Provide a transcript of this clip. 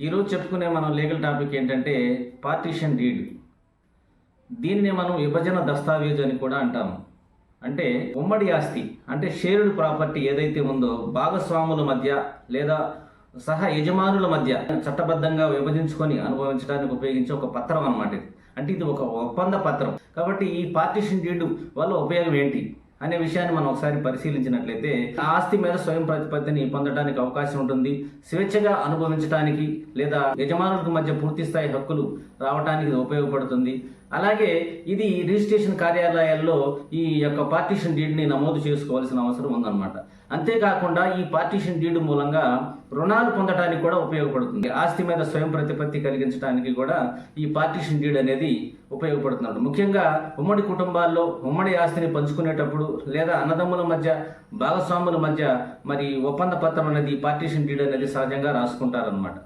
ఈరోజు చెప్పుకునే మనం లీగల్ టాపిక్ ఏంటంటే పార్టీషన్ డీడ్. దీన్ని మనం విభజన దస్తావేజ్ అని కూడా అంటాము అంటే ఉమ్మడి ఆస్తి అంటే షేర్డ్ ప్రాపర్టీ ఏదైతే ఉందో భాగస్వాముల మధ్య లేదా సహ యజమానుల మధ్య చట్టబద్ధంగా విభజించుకొని అనుభవించడానికి ఉపయోగించే ఒక పత్రం అన్నమాట ఇది. అంటే ఇది ఒక ఒప్పంద పత్రం. కాబట్టి ఈ పార్టీషన్ డీడ్ వల్ల ఉపయోగం ఏంటి? అనే విషయాన్ని మనం ఒకసారి పరిశీలించినట్లయితే ఆ ఆస్తి మీద స్వయం ప్రతిపత్తిని పొందడానికి అవకాశం ఉంటుంది. స్వేచ్ఛగా అనుభవించడానికి లేదా యజమానులకు మధ్య పూర్తి స్థాయి హక్కులు రావడానికి ఉపయోగపడుతుంది. అలాగే ఇది రిజిస్ట్రేషన్ కార్యాలయాల్లో ఈ యొక్క పార్టీషన్ డీడ్ని నమోదు చేసుకోవాల్సిన అవసరం ఉందన్నమాట. అంతేకాకుండా ఈ పార్టీషన్ డీడ్ మూలంగా రుణాలు పొందడానికి కూడా ఉపయోగపడుతుంది. ఆస్తి మీద స్వయం ప్రతిపత్తి కలిగించడానికి కూడా ఈ పార్టీషన్ డీడ్ అనేది ఉపయోగపడుతున్నాడు ముఖ్యంగా ఉమ్మడి కుటుంబాల్లో ఉమ్మడి ఆస్తిని పంచుకునేటప్పుడు లేదా అన్నదమ్ముల మధ్య భాగస్వాముల మధ్య మరి ఒప్పంద పత్రం అనేది పార్టీషన్ డీడ్ అనేది సహజంగా రాసుకుంటారనమాట